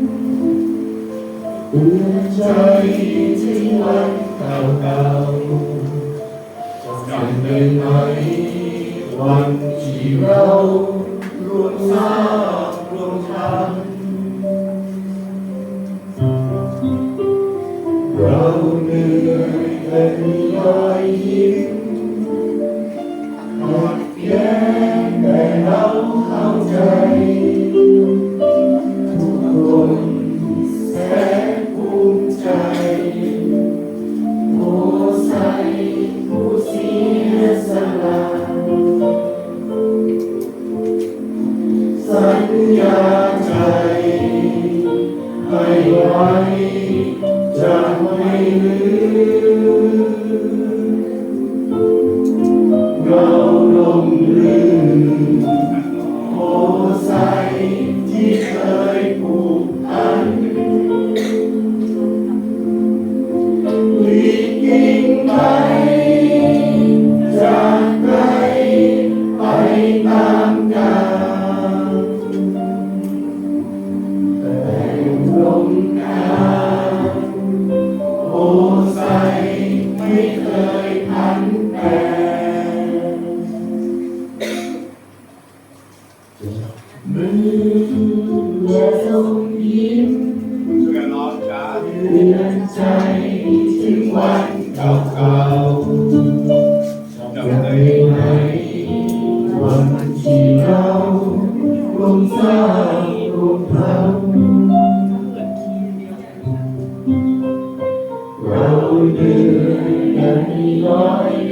เตือนใจถึงวันเก่าๆจำได้ไหม วันที่เรารวมสร้างรวมทำ ญญาใจ ให้ไว้จะไม่ลืมเราลงลืมโอ้ใสที่เคยผูกพันหลีกยิ่งไป มือและส่งยิ้มช่วยกันร้องจ้าเตือนใจถึงวันเก่าๆจำได้ไหมวันที่เราร่วมสร้างร่วมทำเราเดินอย่างมีรอย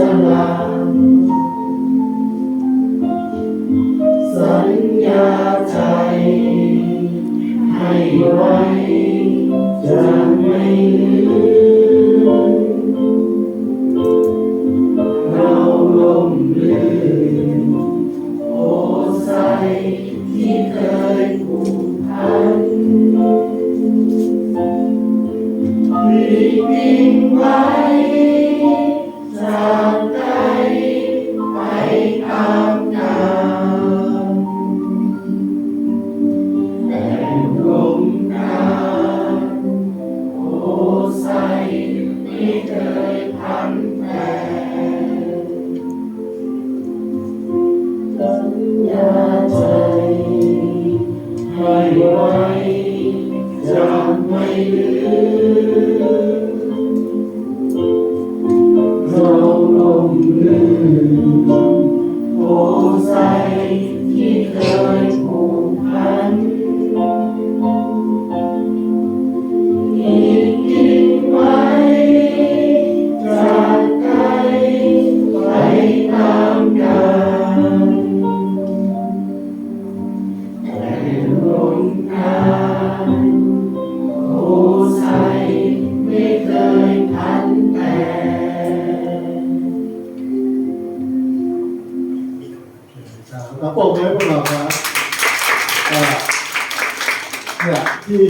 ละสัญญาใจ ให้ไว้จะไม่ลืมเราลมลืมโอ้ใสที่เคยผูกพันหลีกวิ่งไว้ ครับปรบมือให้พวกเราครับเนี่ยที่